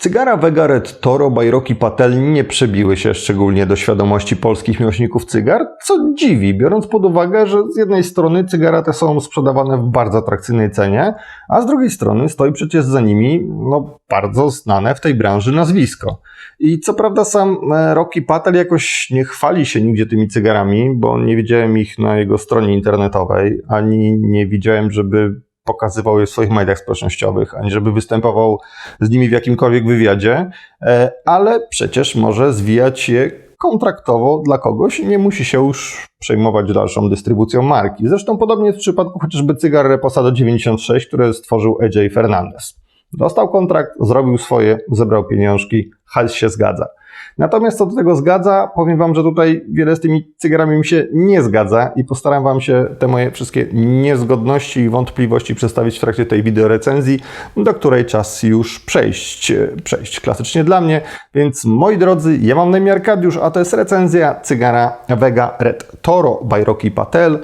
Cygara Vega Red Toro by Rocky Patel nie przebiły się szczególnie do świadomości polskich miłośników cygar, co dziwi, biorąc pod uwagę, że z jednej strony cygara te są sprzedawane w bardzo atrakcyjnej cenie, a z drugiej strony stoi przecież za nimi no, bardzo znane w tej branży nazwisko. I co prawda sam e, Rocky Patel jakoś nie chwali się nigdzie tymi cygarami, bo nie widziałem ich na jego stronie internetowej, ani nie widziałem, żeby pokazywał je w swoich mediach społecznościowych, ani żeby występował z nimi w jakimkolwiek wywiadzie, e, ale przecież może zwijać je kontraktowo dla kogoś i nie musi się już przejmować dalszą dystrybucją marki. Zresztą podobnie jest w przypadku chociażby cygar Reposado 96, które stworzył AJ Fernandez. Dostał kontrakt, zrobił swoje, zebrał pieniążki, hajs się zgadza. Natomiast co do tego zgadza, powiem Wam, że tutaj wiele z tymi cygarami mi się nie zgadza i postaram Wam się te moje wszystkie niezgodności i wątpliwości przedstawić w trakcie tej wideorecenzji, do której czas już przejść. Przejść klasycznie dla mnie. Więc moi drodzy, ja mam na imię Arkadiusz, a to jest recenzja cygara Vega Red Toro by Rocky Patel.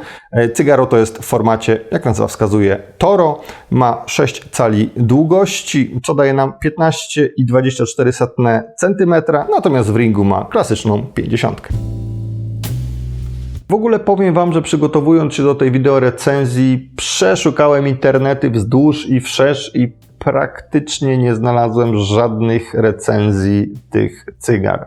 Cygaro to jest w formacie, jak nazwa wskazuje, Toro. Ma 6 cali długości, co daje nam 15,24 cm, natomiast w ringu ma klasyczną 50. W ogóle powiem Wam, że przygotowując się do tej wideo recenzji, przeszukałem internety wzdłuż i wszerz i praktycznie nie znalazłem żadnych recenzji tych cygar.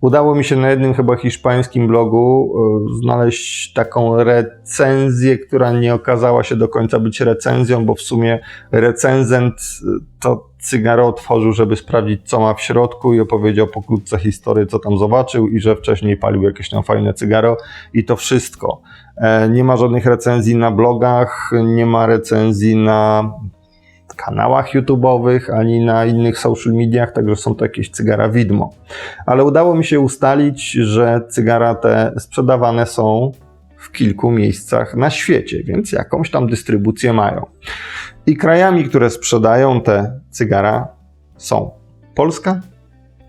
Udało mi się na jednym chyba hiszpańskim blogu e, znaleźć taką recenzję, która nie okazała się do końca być recenzją, bo w sumie recenzent e, to cygaro otworzył, żeby sprawdzić, co ma w środku i opowiedział pokrótce historię, co tam zobaczył i że wcześniej palił jakieś tam fajne cygaro i to wszystko. E, nie ma żadnych recenzji na blogach, nie ma recenzji na kanałach YouTube'owych, ani na innych social mediach, także są to jakieś cygara widmo. Ale udało mi się ustalić, że cygara te sprzedawane są w kilku miejscach na świecie, więc jakąś tam dystrybucję mają. I krajami, które sprzedają te cygara są Polska,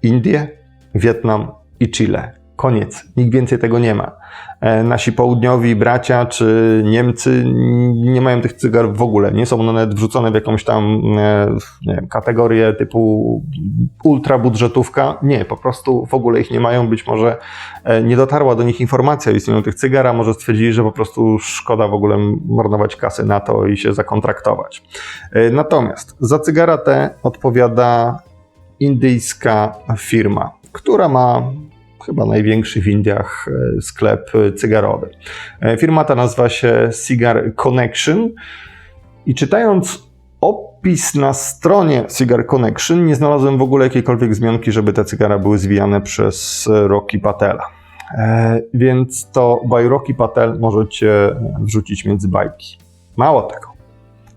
Indie, Wietnam i Chile. Koniec. Nikt więcej tego nie ma. E, nasi południowi bracia czy Niemcy nie mają tych cygar w ogóle. Nie są one nawet wrzucone w jakąś tam e, wiem, kategorię typu ultra budżetówka. Nie, po prostu w ogóle ich nie mają. Być może e, nie dotarła do nich informacja o istnieniu tych cygar, a może stwierdzili, że po prostu szkoda w ogóle marnować kasy na to i się zakontraktować. Natomiast za cygara te odpowiada indyjska firma, która ma chyba największy w Indiach e, sklep cygarowy. E, firma ta nazywa się Cigar Connection i czytając opis na stronie Cigar Connection nie znalazłem w ogóle jakiejkolwiek wzmianki, żeby te cygara były zwijane przez Rocky Patela. E, więc to by Rocky Patel możecie wrzucić między bajki. Mało tego,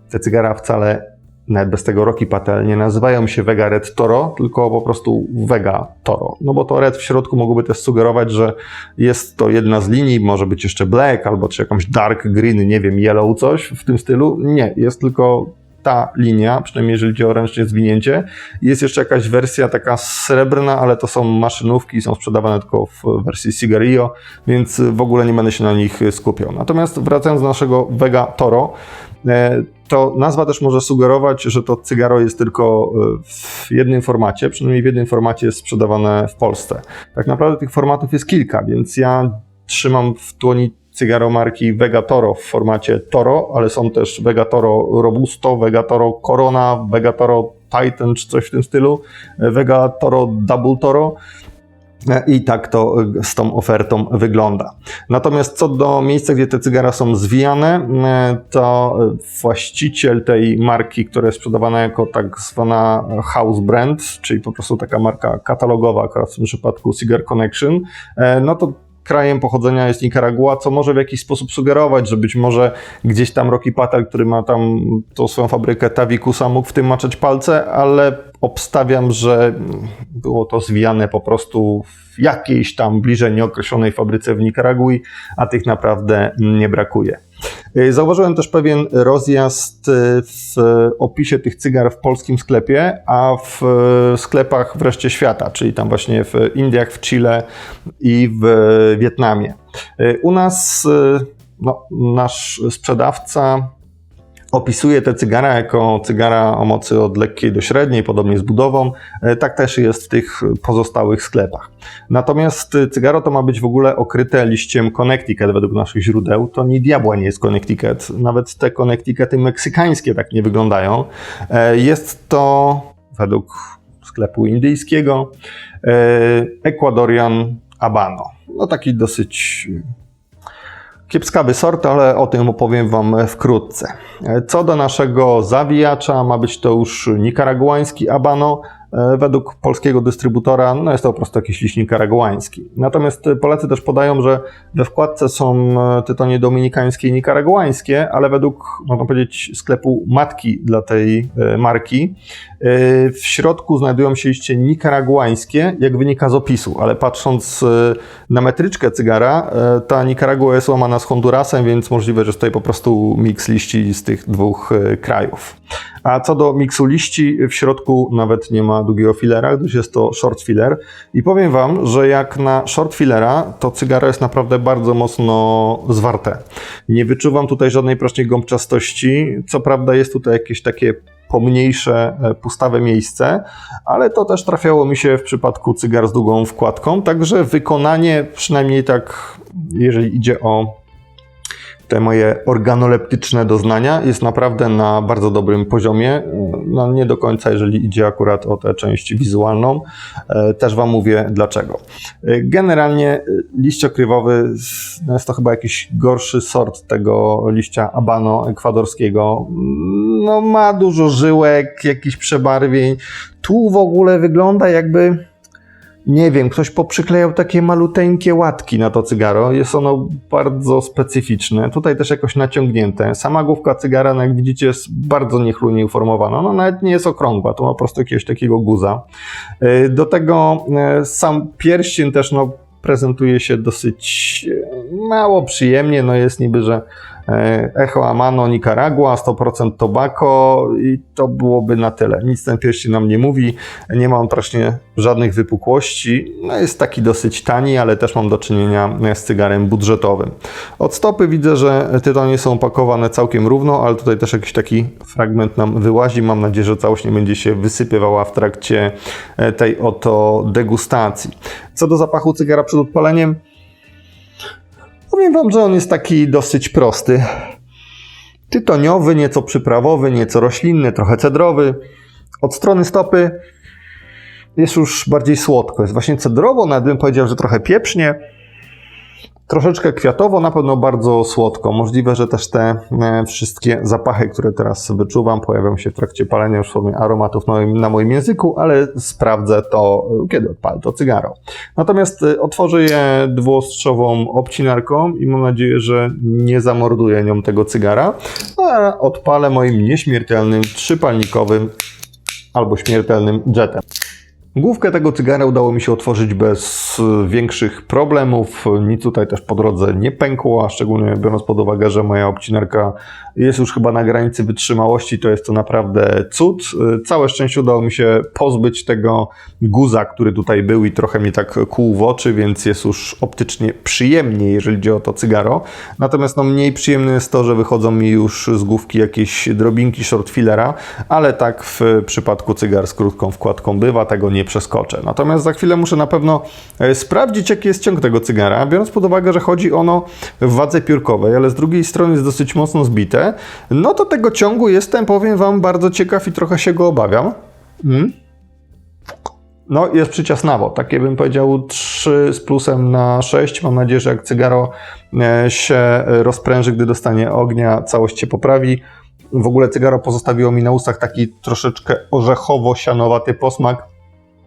te cygara wcale nawet bez tego Rocky Patel, nie nazywają się Vega Red Toro, tylko po prostu Vega Toro. No bo to Red w środku mogłoby też sugerować, że jest to jedna z linii, może być jeszcze Black albo czy jakąś Dark Green, nie wiem, Yellow coś w tym stylu. Nie, jest tylko ta linia, przynajmniej jeżeli chodzi o ręcznie zwinięcie. Jest jeszcze jakaś wersja taka srebrna, ale to są maszynówki, są sprzedawane tylko w wersji Cigarillo, więc w ogóle nie będę się na nich skupiał. Natomiast wracając do naszego Vega Toro, to nazwa też może sugerować, że to cygaro jest tylko e, w jednym formacie, przynajmniej w jednym formacie jest sprzedawane w Polsce. Tak naprawdę tych formatów jest kilka, więc ja trzymam w dłoni cygaro marki Vegatoro w formacie Toro, ale są też Vegatoro Robusto, Vegatoro Corona, Vegatoro Titan czy coś w tym stylu, Vegatoro Double Toro. I tak to z tą ofertą wygląda. Natomiast co do miejsca, gdzie te cygara są zwijane, to właściciel tej marki, która jest sprzedawana jako tak zwana house brand, czyli po prostu taka marka katalogowa, akurat w tym przypadku Cigar Connection, no to krajem pochodzenia jest Nikaragua, co może w jakiś sposób sugerować, że być może gdzieś tam Rocky Patel, który ma tam tą swoją fabrykę Tavikusa, mógł w tym maczać palce, ale obstawiam, że było to zwijane po prostu w jakiejś tam bliżej nieokreślonej fabryce w Nikaragui, a tych naprawdę nie brakuje. Y, zauważyłem też pewien rozjazd y, w opisie tych cygar w polskim sklepie, a w sklepach wreszcie świata, czyli tam właśnie w Indiach, w Chile i w Wietnamie. Y, u nas no, nasz sprzedawca opisuje te cygara jako cygara o mocy od lekkiej do średniej, podobnie z budową. E, Tak też jest w tych pozostałych sklepach. Natomiast e, cygaro to ma być w ogóle okryte liściem Connecticut według naszych źródeł. To ni diabła nie jest Connecticut. Nawet te Connecticuty meksykańskie tak nie wyglądają. E, Jest to według sklepu indyjskiego Ecuadorian Habano. No taki dosyć Kiepskawy sort, ale o tym opowiem Wam wkrótce. Co do naszego zawijacza, ma być to już nikaraguański Abano. E, Według polskiego dystrybutora no jest to po prostu jakiś liść nikaraguański. Natomiast e, Polacy też podają, że we wkładce są e, tytonie dominikańskie i nikaraguańskie, ale według, można powiedzieć, sklepu matki dla tej marki, w środku znajdują się liście nikaraguańskie, jak wynika z opisu, ale patrząc na metryczkę cygara, ta Nikaragua jest łamana z Hondurasem, więc możliwe, że jest tutaj po prostu miks liści z tych dwóch krajów. A co do miksu liści, w środku nawet nie ma długiego filera, gdyż jest to short filler. I powiem Wam, że jak na short fillera, to cygaro jest naprawdę bardzo mocno zwarte. Nie wyczuwam tutaj żadnej prosznie gąbczastości. Co prawda jest tutaj jakieś takie pomniejsze, e, pustawe miejsce, ale to też trafiało mi się w przypadku cygar z długą wkładką, także wykonanie, przynajmniej tak, jeżeli idzie o te moje organoleptyczne doznania jest naprawdę na bardzo dobrym poziomie. No nie do końca, jeżeli idzie akurat o tę część wizualną. E, Też Wam mówię dlaczego. E, Generalnie e, liść okrywowy no jest to chyba jakiś gorszy sort tego liścia abano ekwadorskiego. No ma dużo żyłek, jakichś przebarwień. Tu w ogóle wygląda jakby nie wiem, ktoś poprzyklejał takie maluteńkie łatki na to cygaro. Jest ono bardzo specyficzne. Tutaj też jakoś naciągnięte. Sama główka cygara, no jak widzicie, jest bardzo niechlujnie uformowana. No nawet nie jest okrągła, to ma po prostu jakiegoś takiego guza. Yy, Do tego yy, sam pierścień też no, prezentuje się dosyć yy, mało przyjemnie. No jest niby, że e, Echo Amano Nicaragua, 100% tobacco i to byłoby na tyle. Nic ten pierścień nam nie mówi, nie ma on praktycznie żadnych wypukłości. No jest taki dosyć tani, ale też mam do czynienia z cygarem budżetowym. Od stopy widzę, że tytonie są pakowane całkiem równo, ale tutaj też jakiś taki fragment nam wyłazi. Mam nadzieję, że całość nie będzie się wysypywała w trakcie e, tej oto degustacji. Co do zapachu cygara przed odpaleniem, Powiem wam, że on jest taki dosyć prosty. Tytoniowy, nieco przyprawowy, nieco roślinny, trochę cedrowy. Od strony stopy jest już bardziej słodko. Jest właśnie cedrowo, nawet bym powiedział, że trochę pieprznie. Troszeczkę kwiatowo, na pewno bardzo słodko. Możliwe, że też te e, wszystkie zapachy, które teraz wyczuwam, pojawią się w trakcie palenia już w formie aromatów na moim, języku, ale sprawdzę to, e, kiedy odpalę to cygaro. Natomiast e, otworzę je dwuostrzową obcinarką i mam nadzieję, że nie zamorduję nią tego cygara, a odpalę moim nieśmiertelnym, trzypalnikowym albo śmiertelnym jetem. Główkę tego cygara udało mi się otworzyć bez e, większych problemów. Nic tutaj też po drodze nie pękło, a szczególnie biorąc pod uwagę, że moja obcinarka jest już chyba na granicy wytrzymałości, to jest to naprawdę cud. E, Całe szczęście udało mi się pozbyć tego guza, który tutaj był i trochę mi tak kłuł w oczy, więc jest już optycznie przyjemnie, jeżeli chodzi o to cygaro. Natomiast no, mniej przyjemne jest to, że wychodzą mi już z główki jakieś drobinki short fillera, ale tak w przypadku cygar z krótką wkładką bywa, tego nie przeskoczę. Natomiast za chwilę muszę na pewno e, sprawdzić, jaki jest ciąg tego cygara, biorąc pod uwagę, że chodzi ono w wadze piórkowej, ale z drugiej strony jest dosyć mocno zbite, no to tego ciągu jestem, powiem Wam, bardzo ciekaw i trochę się go obawiam. Mm. No, jest przyciasnawo. Takie bym powiedział 3 z plusem na 6. Mam nadzieję, że jak cygaro e, się rozpręży, gdy dostanie ognia, całość się poprawi. W ogóle cygaro pozostawiło mi na ustach taki troszeczkę orzechowo-sianowaty posmak.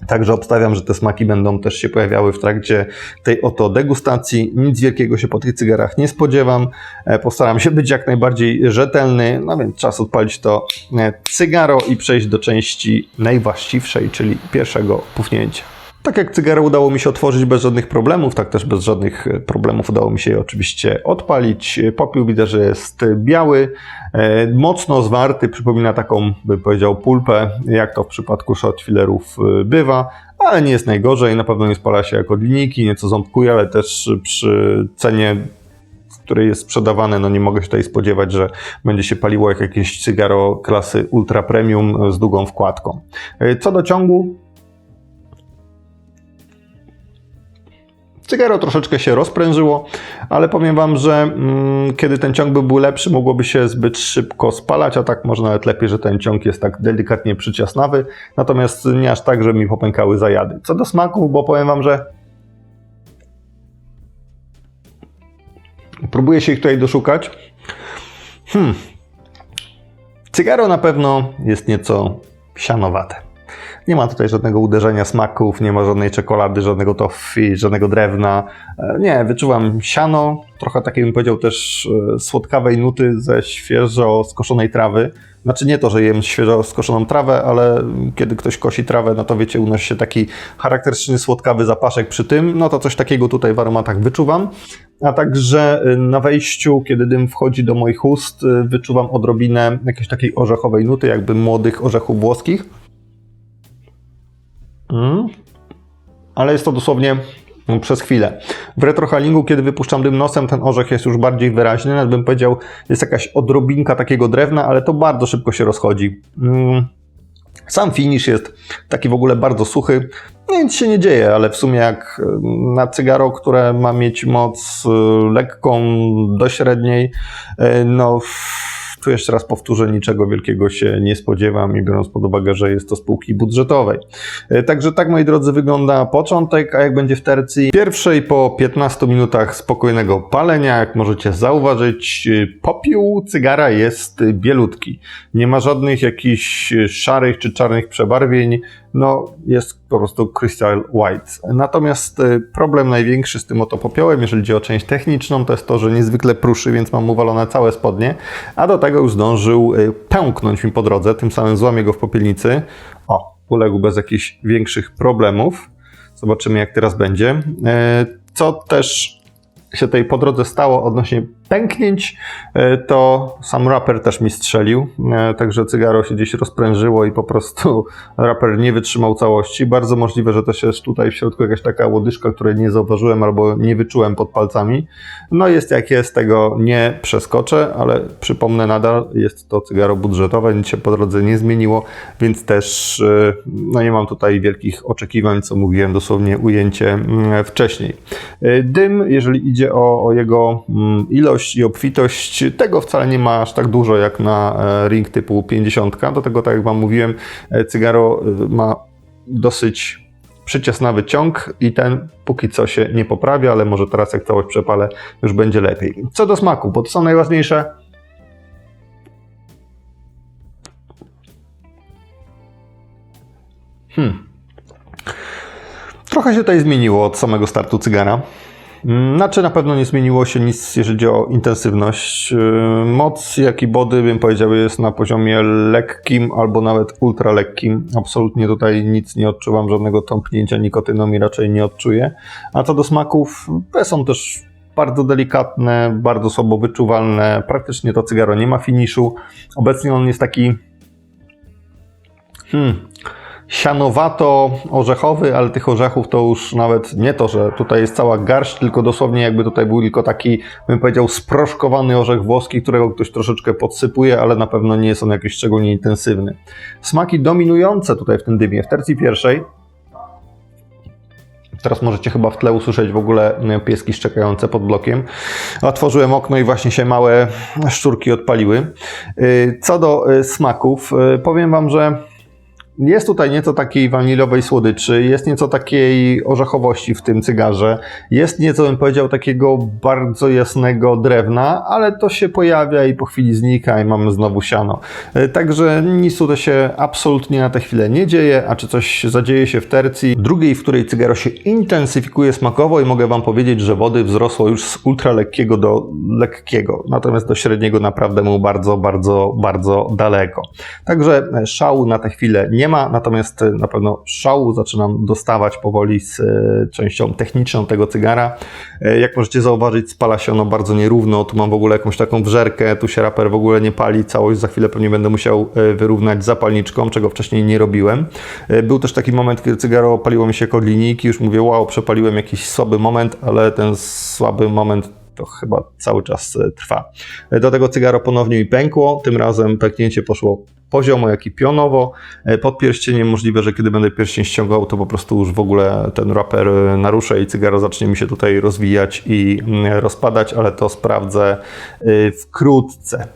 Także obstawiam, że te smaki będą też się pojawiały w trakcie tej oto degustacji. Nic wielkiego się po tych cygarach nie spodziewam. E, Postaram się być jak najbardziej rzetelny, no więc czas odpalić to e, cygaro i przejść do części najwłaściwszej, czyli pierwszego pufnięcia. Tak jak cygaro udało mi się otworzyć bez żadnych problemów, tak też bez żadnych e, problemów udało mi się je oczywiście odpalić. Popiół widać, że jest biały, e, mocno zwarty, przypomina taką, bym powiedział, pulpę, jak to w przypadku short fillerów e, bywa, ale nie jest najgorzej, na pewno nie spala się jako linijki, nieco ząbkuje, ale też przy cenie które jest sprzedawane, no nie mogę się tutaj spodziewać, że będzie się paliło jak jakieś cygaro klasy ultra premium z długą wkładką. E, Co do ciągu, Cygaro troszeczkę się rozprężyło, ale powiem Wam, że mm, kiedy ten ciąg by był lepszy, mogłoby się zbyt szybko spalać, a tak może nawet lepiej, że ten ciąg jest tak delikatnie przyciasnawy, natomiast nie aż tak, że mi popękały zajady. Co do smaków, bo powiem Wam, że próbuję się ich tutaj doszukać. Hmm. Cygaro na pewno jest nieco sianowate. Nie ma tutaj żadnego uderzenia smaków, nie ma żadnej czekolady, żadnego toffee, żadnego drewna. E, Nie, wyczuwam siano, trochę takiej bym powiedział też e, słodkawej nuty ze świeżo skoszonej trawy. Znaczy nie to, że jem świeżo skoszoną trawę, ale kiedy ktoś kosi trawę, no to wiecie, unosi się taki charakterystyczny słodkawy zapaszek przy tym. No to coś takiego tutaj w aromatach wyczuwam. A także y, na wejściu, kiedy dym wchodzi do moich ust, wyczuwam odrobinę jakiejś takiej orzechowej nuty, jakby młodych orzechów włoskich. Mm. Ale jest to dosłownie przez chwilę. W retrohalingu, kiedy wypuszczam dym nosem, ten orzech jest już bardziej wyraźny. Nawet bym powiedział, jest jakaś odrobinka takiego drewna, ale to bardzo szybko się rozchodzi. Mm. Sam finish jest taki w ogóle bardzo suchy. No nic się nie dzieje, ale w sumie jak y, na cygaro, które ma mieć moc lekką do średniej, no tu jeszcze raz powtórzę, niczego wielkiego się nie spodziewam i biorąc pod uwagę, że jest to spółki budżetowej. Y, Także tak, moi drodzy, wygląda początek, a jak będzie w tercji pierwszej po 15 minutach spokojnego palenia, jak możecie zauważyć, y, popiół cygara jest bielutki. Nie ma żadnych jakichś y, szarych czy czarnych przebarwień, no jest po prostu crystal white. Natomiast y, problem największy z tym oto popiołem, jeżeli chodzi o część techniczną, to jest to, że niezwykle pruszy, więc mam uwalone całe spodnie, a do tego już zdążył y, pęknąć mi po drodze, tym samym złamię go w popielnicy. O, uległ bez jakichś większych problemów. Zobaczymy, jak teraz będzie. Y, Co też się tutaj po drodze stało odnośnie pęknięć, e, to sam raper też mi strzelił, e, także cygaro się gdzieś rozprężyło i po prostu raper nie wytrzymał całości. Bardzo możliwe, że też jest tutaj w środku jakaś taka łodyżka, której nie zauważyłem albo nie wyczułem pod palcami. No jest jak jest, tego nie przeskoczę, ale przypomnę nadal, jest to cygaro budżetowe, nic się po drodze nie zmieniło, więc też e, no nie mam tutaj wielkich oczekiwań, co mówiłem dosłownie ujęcie mm, wcześniej. Dym, jeżeli idzie o, o jego mm, i obfitość, tego wcale nie ma aż tak dużo jak na e, ring typu 50. Do tego, tak jak Wam mówiłem, e, cygaro e, ma dosyć przyciasnawy ciąg i ten póki co się nie poprawia, ale może teraz jak całość przepalę już będzie lepiej. Co do smaku, bo to są najważniejsze Hmm. Trochę się tutaj zmieniło od samego startu cygara. Mm, Znaczy na pewno nie zmieniło się nic, jeżeli chodzi o intensywność. Yy, Moc, jak i body, bym powiedział, jest na poziomie lekkim albo nawet ultra lekkim. Absolutnie tutaj nic nie odczuwam, żadnego tąpnięcia nikotyną i raczej nie odczuję. A co do smaków, są też bardzo delikatne, bardzo słabo wyczuwalne. Praktycznie to cygaro nie ma finiszu. Obecnie on jest taki Hmm. Sianowato-orzechowy, ale tych orzechów to już nawet nie to, że tutaj jest cała garść, tylko dosłownie jakby tutaj był tylko taki, bym powiedział, sproszkowany orzech włoski, którego ktoś troszeczkę podsypuje, ale na pewno nie jest on jakiś szczególnie intensywny. Smaki dominujące tutaj w tym dymie, w tercji pierwszej, Teraz możecie chyba w tle usłyszeć w ogóle e, pieski szczekające pod blokiem. Otworzyłem okno i właśnie się małe szczurki odpaliły. Y, Co do y, smaków, powiem Wam, że jest tutaj nieco takiej wanilowej słodyczy, jest nieco takiej orzechowości w tym cygarze, jest nieco, bym powiedział, takiego bardzo jasnego drewna, ale to się pojawia i po chwili znika i mamy znowu siano. E, Także nic tutaj się absolutnie na tę chwilę nie dzieje, a czy coś zadzieje się w tercji drugiej, w której cygaro się intensyfikuje smakowo i mogę Wam powiedzieć, że wody wzrosło już z ultra lekkiego do lekkiego, natomiast do średniego naprawdę mu bardzo, bardzo, bardzo daleko. Także e, szału na tę chwilę nie ma, natomiast e, na pewno szału zaczynam dostawać powoli z e, częścią techniczną tego cygara. E, Jak możecie zauważyć, spala się ono bardzo nierówno. Tu mam w ogóle jakąś taką wżerkę, tu się raper w ogóle nie pali. Całość za chwilę pewnie będę musiał e, wyrównać zapalniczką, czego wcześniej nie robiłem. E, Był też taki moment, kiedy cygaro paliło mi się kod linijki. Już mówię, wow, przepaliłem jakiś słaby moment, ale ten słaby moment to chyba cały czas trwa. Do tego cygaro ponownie mi pękło, tym razem pęknięcie poszło poziomo, jak i pionowo. E, Pod pierścieniem możliwe, że kiedy będę pierścień ściągał, to po prostu już w ogóle ten raper e, naruszę i cygaro zacznie mi się tutaj rozwijać i mm, rozpadać, ale to sprawdzę e, wkrótce.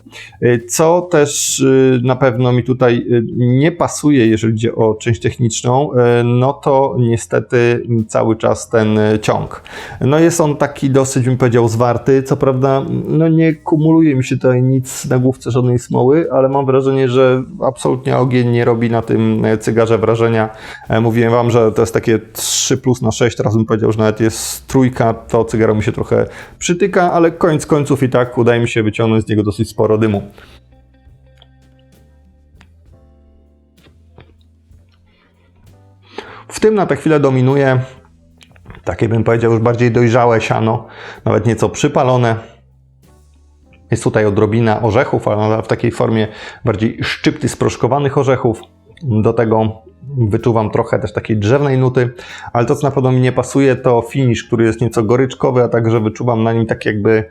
Co też na pewno mi tutaj nie pasuje, jeżeli chodzi o część techniczną, no to niestety cały czas ten ciąg. No jest on taki dosyć, bym powiedział, zwarty. Co prawda, no nie kumuluje mi się tutaj nic na główce, żadnej smoły, ale mam wrażenie, że absolutnie ogień nie robi na tym e, cygarze wrażenia. E, Mówiłem wam, że to jest takie 3 plus na 6, teraz bym powiedział, że nawet jest trójka, to cygaro mi się trochę przytyka, ale koniec końców i tak udaje mi się wyciągnąć z niego dosyć sporo dymu. W tym na tę chwilę dominuje takie bym powiedział już bardziej dojrzałe siano, nawet nieco przypalone. Jest tutaj odrobina orzechów, ale w takiej formie bardziej szczypty sproszkowanych orzechów. Do tego wyczuwam trochę też takiej drzewnej nuty, ale to co na pewno mi nie pasuje to finish, który jest nieco goryczkowy, a także wyczuwam na nim tak jakby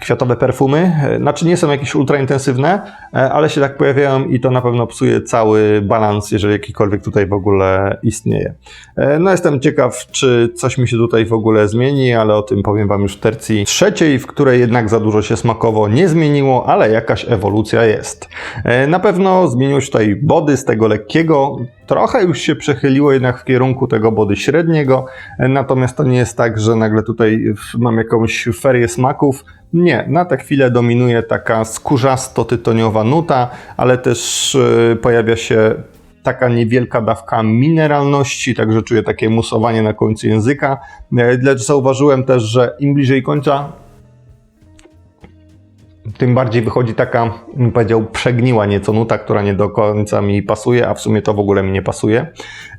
kwiatowe perfumy. Znaczy nie są jakieś ultra intensywne, ale się tak pojawiają i to na pewno psuje cały balans, jeżeli jakikolwiek tutaj w ogóle istnieje. No jestem ciekaw, czy coś mi się tutaj w ogóle zmieni, ale o tym powiem Wam już w tercji trzeciej, w której jednak za dużo się smakowo nie zmieniło, ale jakaś ewolucja jest. Na pewno zmieniło się tutaj body z tego lekkiego, trochę już się przechyliło jednak w kierunku tego body średniego, natomiast to nie jest tak, że nagle tutaj mam jakąś ferię smaków. Nie, na tę chwilę dominuje taka skórzasto-tytoniowa nuta, ale też yy, pojawia się taka niewielka dawka mineralności, także czuję takie musowanie na końcu języka. Lecz zauważyłem też, że im bliżej końca, tym bardziej wychodzi taka, bym powiedział, przegniła nieco nuta, która nie do końca mi pasuje, a w sumie to w ogóle mi nie pasuje.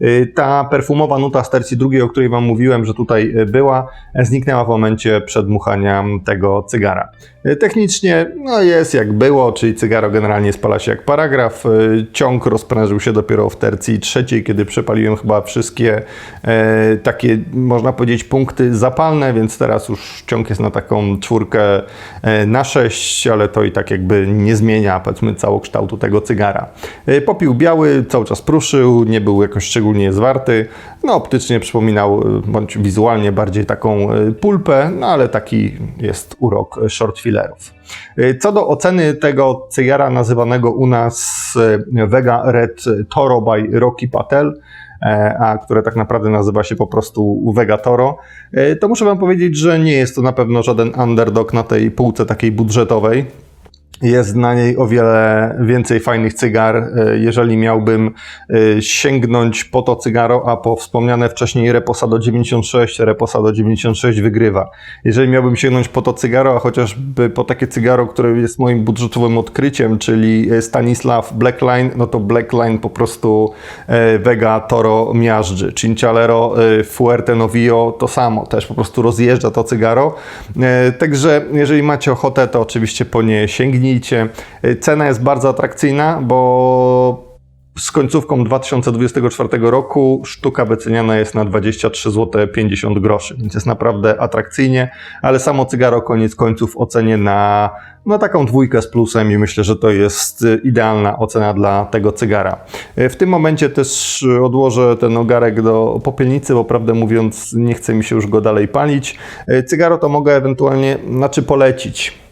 Y, Ta perfumowa nuta z tercji drugiej, o której Wam mówiłem, że tutaj była, zniknęła w momencie przedmuchania tego cygara. Y, Technicznie no jest jak było, czyli cygaro generalnie spala się jak paragraf. Y, Ciąg rozprężył się dopiero w tercji trzeciej, kiedy przepaliłem chyba wszystkie e, takie, można powiedzieć, punkty zapalne, więc teraz już ciąg jest na taką czwórkę e, na sześć, ale to i tak jakby nie zmienia, powiedzmy, całokształtu tego cygara. E, Popiół biały cały czas pruszył, nie był jakoś szczególnie zwarty. No optycznie przypominał, e, bądź wizualnie bardziej taką e, pulpę, no ale taki jest urok short fillerów. Co do oceny tego cygara nazywanego u nas Vega Red Toro by Rocky Patel, a które tak naprawdę nazywa się po prostu Vega Toro, e, to muszę Wam powiedzieć, że nie jest to na pewno żaden underdog na tej półce takiej budżetowej. Jest na niej o wiele więcej fajnych cygar. E, Jeżeli miałbym e, sięgnąć po to cygaro, a po wspomniane wcześniej Reposado 96, Reposado 96 wygrywa. Jeżeli miałbym sięgnąć po to cygaro, a chociażby po takie cygaro, które jest moim budżetowym odkryciem, czyli Stanisław Blackline, no to Blackline po prostu e, Vega Toro miażdży. Cincialero e, Fuerte Novio to samo, też po prostu rozjeżdża to cygaro. E, Także jeżeli macie ochotę, to oczywiście po nie sięgnijcie. E, Cena jest bardzo atrakcyjna, bo z końcówką 2024 roku sztuka wyceniana jest na 23 zł 50 groszy, więc jest naprawdę atrakcyjnie, ale samo cygaro koniec końców ocenię na, na taką dwójkę z plusem i myślę, że to jest y, idealna ocena dla tego cygara. Y, W tym momencie też y, odłożę ten ogarek do popielnicy, bo prawdę mówiąc nie chce mi się już go dalej palić. Y, Cygaro to mogę ewentualnie, znaczy polecić.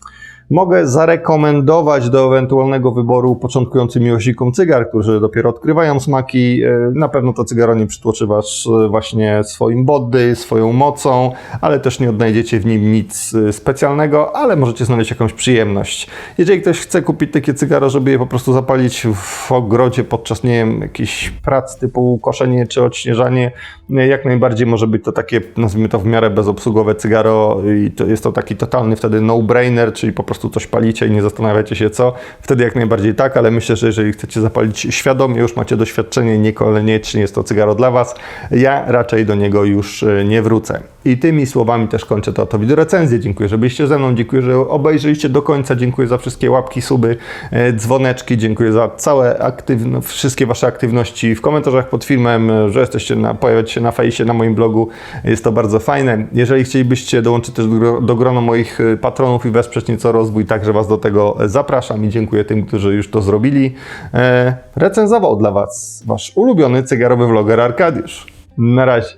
Mogę zarekomendować do ewentualnego wyboru początkującym miłośnikom cygar, którzy dopiero odkrywają smaki. E, Na pewno to cygaro nie przytłoczy Was e, właśnie swoim body, swoją mocą, ale też nie odnajdziecie w nim nic e, specjalnego, ale możecie znaleźć jakąś przyjemność. Jeżeli ktoś chce kupić takie cygaro, żeby je po prostu zapalić w ogrodzie podczas, nie wiem, jakichś prac typu koszenie czy odśnieżanie, jak najbardziej może być to takie, nazwijmy to w miarę bezobsługowe cygaro i to jest to taki totalny wtedy no-brainer, czyli po prostu prostu coś palicie i nie zastanawiacie się co, wtedy jak najbardziej tak, ale myślę, że jeżeli chcecie zapalić świadomie, już macie doświadczenie, niekoniecznie jest to cygaro dla Was, ja raczej do niego już e, nie wrócę. I tymi słowami też kończę to, to wideo recenzję. Dziękuję, że byliście ze mną, dziękuję, że obejrzeliście do końca, dziękuję za wszystkie łapki, suby, e, dzwoneczki, dziękuję za całe aktywno, wszystkie Wasze aktywności w komentarzach pod filmem, że jesteście na, pojawiać się na fejsie, na moim blogu, jest to bardzo fajne. Jeżeli chcielibyście dołączyć też do, do grona moich e, patronów i wesprzeć nieco rozwój, także Was do tego zapraszam i dziękuję tym, którzy już to zrobili. E, recenzował dla Was Wasz ulubiony cygarowy vloger Arkadiusz. Na razie.